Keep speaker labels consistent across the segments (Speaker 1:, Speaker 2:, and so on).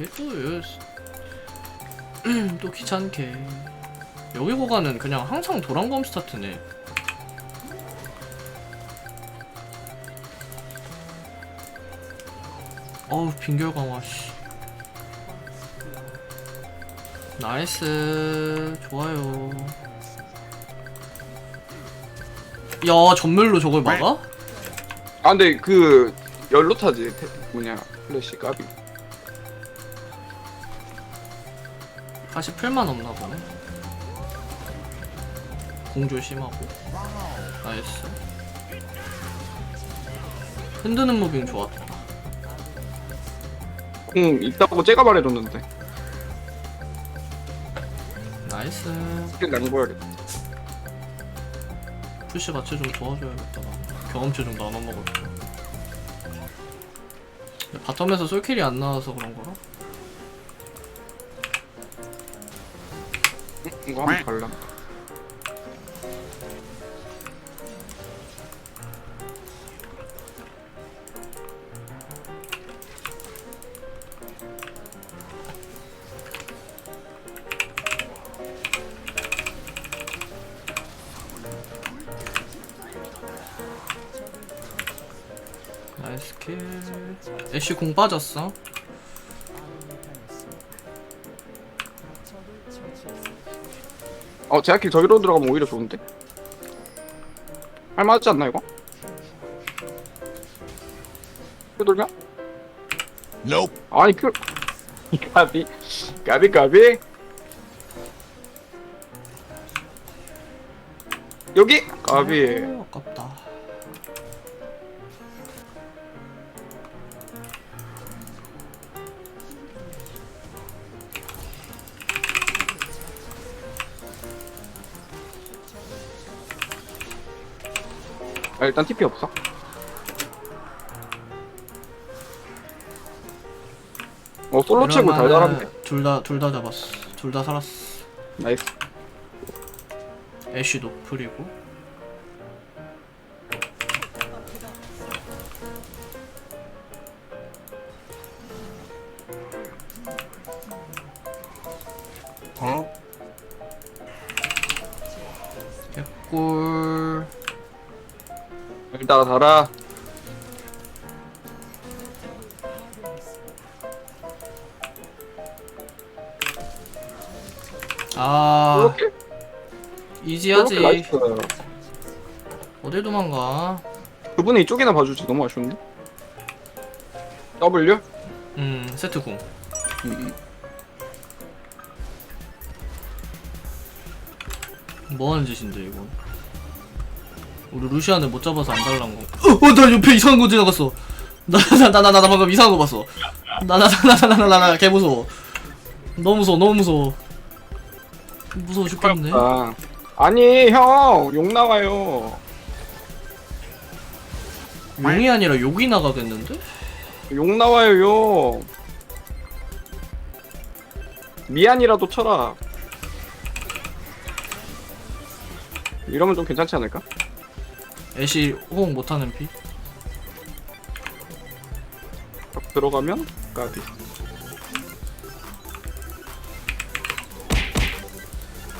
Speaker 1: 얘또 또 귀찮게. 여기 구간은 그냥 항상 도란검 스타트네. 어우 빈결 강화 씨. 나이스. 좋아요. 야 전멸로 저걸 막아?
Speaker 2: 아 근데 그 열로 타지 태- 뭐냐 플래시 까비
Speaker 1: 48만 없나 보네. 공 조심하고. 나이스. 흔드는 무빙 좋았다.
Speaker 2: 공 있다고 쟤가 말해줬는데
Speaker 1: 나이스.
Speaker 2: 스킬 남겨야겠다
Speaker 1: 푸시 같이 좀 도와줘야겠다. 나. 경험치 좀 나눠 먹을게. 바텀에서 솔킬이 안 나와서 그런 거라?
Speaker 2: 이거 한번 갈라
Speaker 1: 나이스 킬. 애쉬 공 빠졌어.
Speaker 2: 어 제아킬 저기로 들어가면 오히려 좋은데 할만하지 않나 이거? 그 돌면?
Speaker 3: Nope.
Speaker 2: 아니 그 까비 까비 까비 여기 까비
Speaker 1: 아이고, 아깝다.
Speaker 2: 아, 일단 TP 없어 어 솔로 치고 달달한데
Speaker 1: 둘다 둘 다 잡았어. 둘 다 살았어.
Speaker 2: 나이스
Speaker 1: 애쉬 노플이고.
Speaker 2: 달아
Speaker 1: 아
Speaker 2: 이렇게
Speaker 1: 이지하지.
Speaker 2: 나이스
Speaker 1: 어딜 도망가?
Speaker 2: 그분이 이쪽이나 봐주지 너무 아쉬운데 W?
Speaker 1: 음 세트 궁.
Speaker 2: 음.
Speaker 1: 뭐하는 짓인데 이건? 우리 루시안을 못 잡아서 안 달란 거. 어, 어, 나 옆에 이상한 거 지나갔어. 나나나나 나 방금 이상한 거 봤어. 나나나나나나나 개 무서워. 너무 무서워, 너무 무서워. 무서워 죽겠네.
Speaker 2: 아 아니 형 욕 나와요
Speaker 1: 용이 아니라 욕이 나가겠는데?
Speaker 2: 욕 나와요 욕 미안이라도 쳐라 이러면 좀 괜찮지 않을까?
Speaker 1: 애쉬 호응 못하는 피.
Speaker 2: 딱 들어가면 까비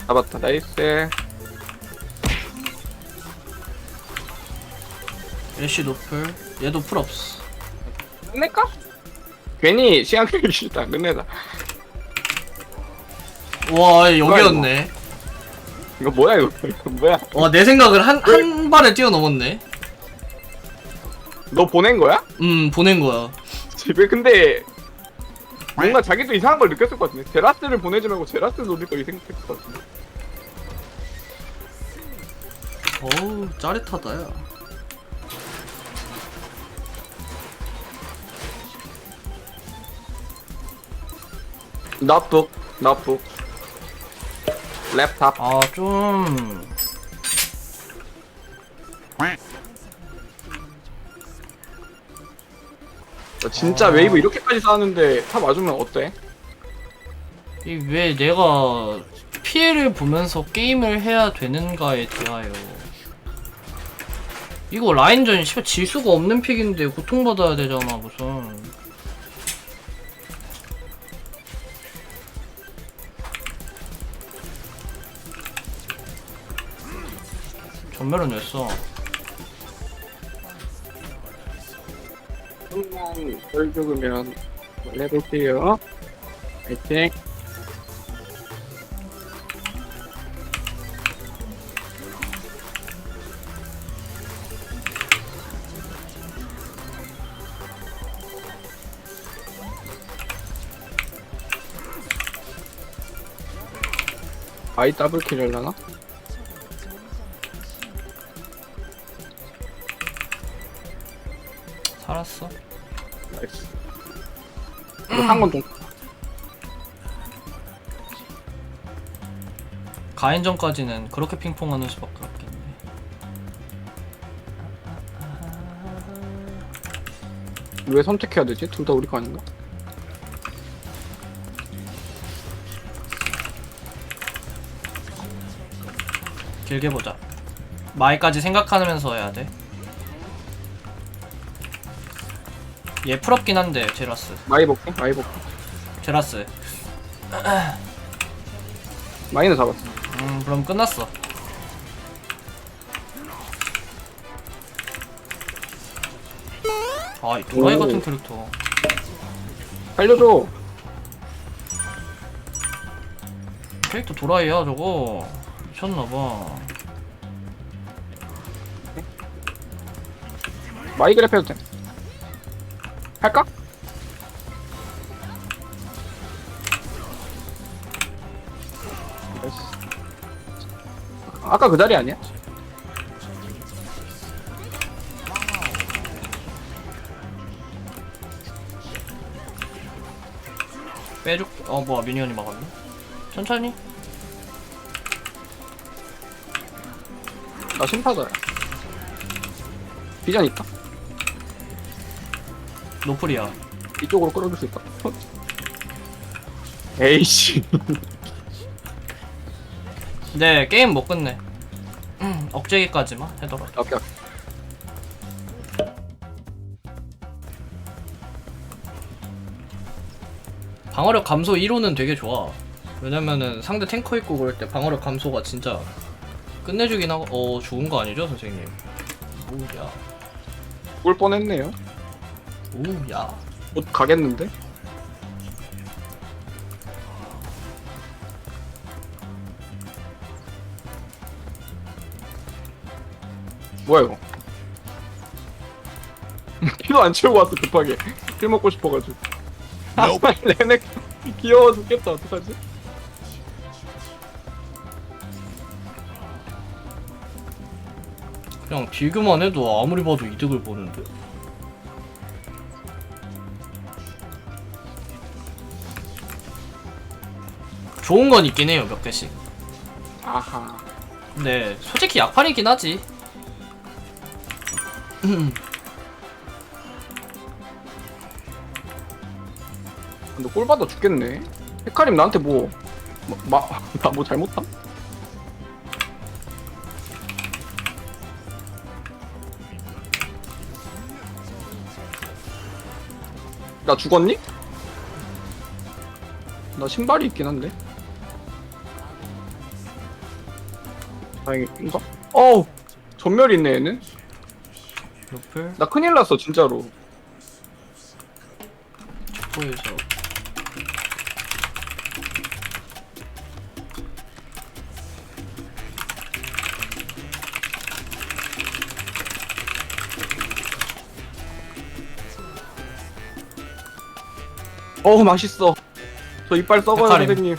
Speaker 2: 잡았다 나이스
Speaker 1: 애쉬 노플. 얘도 풀 없어.
Speaker 2: 끝낼까? 괜히 시간 끌기 싫다 끝내자
Speaker 1: 와 여기였네.
Speaker 2: 이거 뭐야 이거 이거 뭐야
Speaker 1: 와 내 생각을 한 한 발에 뛰어넘었네.
Speaker 2: 너 보낸 거야?
Speaker 1: 음 보낸 거야.
Speaker 2: 집에 근데 뭔가 자기도 이상한 걸 느꼈을 것 같은데 제라스를 보내지 말고 제라스 노릴 걸 생각했을 것 같은데
Speaker 1: 어우 짜릿하다 야.
Speaker 2: 노트북 노트북 랩탑
Speaker 1: 아 좀.
Speaker 2: 진짜
Speaker 1: 아.
Speaker 2: 웨이브 이렇게까지 쌓았는데 탑 맞으면 어때?
Speaker 1: 이 왜 내가 피해를 보면서 게임을 해야 되는가에 대하여 이거 라인전 씨발 질 수가 없는 픽인데 고통받아야 되잖아 무슨 전멸은 왜 써?
Speaker 2: 한번 덜 죽으면 원래 볼게요. 화이팅. 아이 더블킬 하려나?
Speaker 1: 살았어?
Speaker 2: 나이스. 한건 좀.
Speaker 1: 가인전까지는 그렇게 핑퐁하는 수밖에 없겠네.
Speaker 2: 왜 선택해야 되지? 둘 다 우리 거 아닌가?
Speaker 1: 길게 보자. 마이까지 생각하면서 해야 돼. 얘 풀업긴 한데 제라스.
Speaker 2: 마이 복구? 마이 복구.
Speaker 1: 제라스.
Speaker 2: 마이는 잡았어.
Speaker 1: 음 그럼 끝났어. 아이 도라이
Speaker 2: 오.
Speaker 1: 같은 캐릭터.
Speaker 2: 살려줘.
Speaker 1: 캐릭터 도라이야 저거. 미쳤나봐.
Speaker 2: 마이 그래프 해도 돼. 할까? 아까 그 자리 아니야?
Speaker 1: 빼줄. 어 뭐야 미니언이 막았네. 천천히.
Speaker 2: 나 심파자야. 비전 있다.
Speaker 1: 노플이야.
Speaker 2: 이쪽으로 끌어줄 수 있다. 에이씨.
Speaker 1: 네 게임 못 끝내. 음, 억제기까지만 해더라.
Speaker 2: 오케이, 오케이.
Speaker 1: 방어력 감소 1호는 되게 좋아. 왜냐면은 상대 탱커 있고 그럴 때 방어력 감소가 진짜 끝내주긴 하고 어 좋은 거 아니죠 선생님? 오야
Speaker 2: 올 뻔했네요.
Speaker 1: 오야
Speaker 2: 곧 가겠는데? 뭐야 이거? 피도 안 채우고 왔어 급하게 피 먹고 싶어가지고 아
Speaker 3: Nope.
Speaker 2: 레넥 귀여워 죽겠다 어떡하지?
Speaker 1: 그냥 딜교만 해도 아무리 봐도 이득을 보는데 좋은 건 있긴 해요 몇 개씩.
Speaker 2: 아하.
Speaker 1: 근데 솔직히 약판이긴 하지.
Speaker 2: 근데 꼴 받아 죽겠네. 헤카림 나한테 뭐 마, 나 뭐 잘못함? 나 죽었니? 나 신발이 있긴 한데 다행인가? 어우 전멸이 있네 얘는.
Speaker 1: 노플
Speaker 2: 나 큰일 났어 진짜로.
Speaker 1: 보여서
Speaker 2: 어우 맛있어. 저 이빨 썩어요
Speaker 1: 헤카림.
Speaker 2: 선생님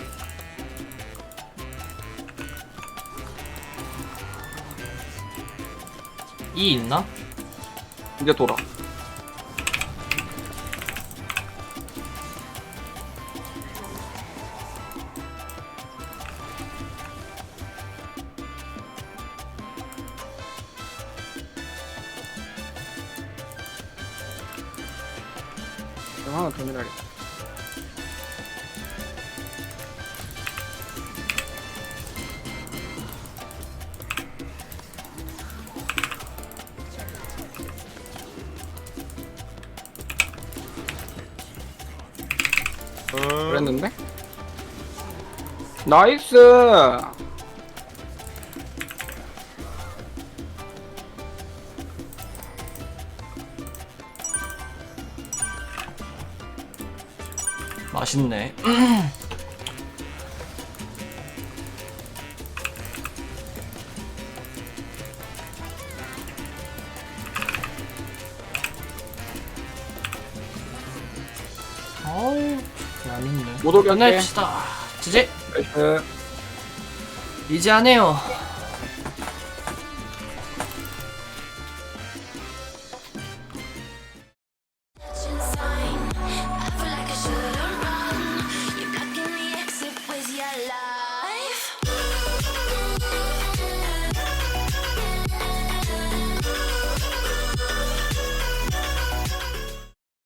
Speaker 1: 이 있나?
Speaker 2: 이제 돌아 이거 하나 더 내려야겠다 그랬는데? 나이스!
Speaker 1: 맛있네.
Speaker 2: 못 오게 할게.
Speaker 1: 끝냅시다. 지지,
Speaker 2: 나이스.
Speaker 1: 이제 안 해요.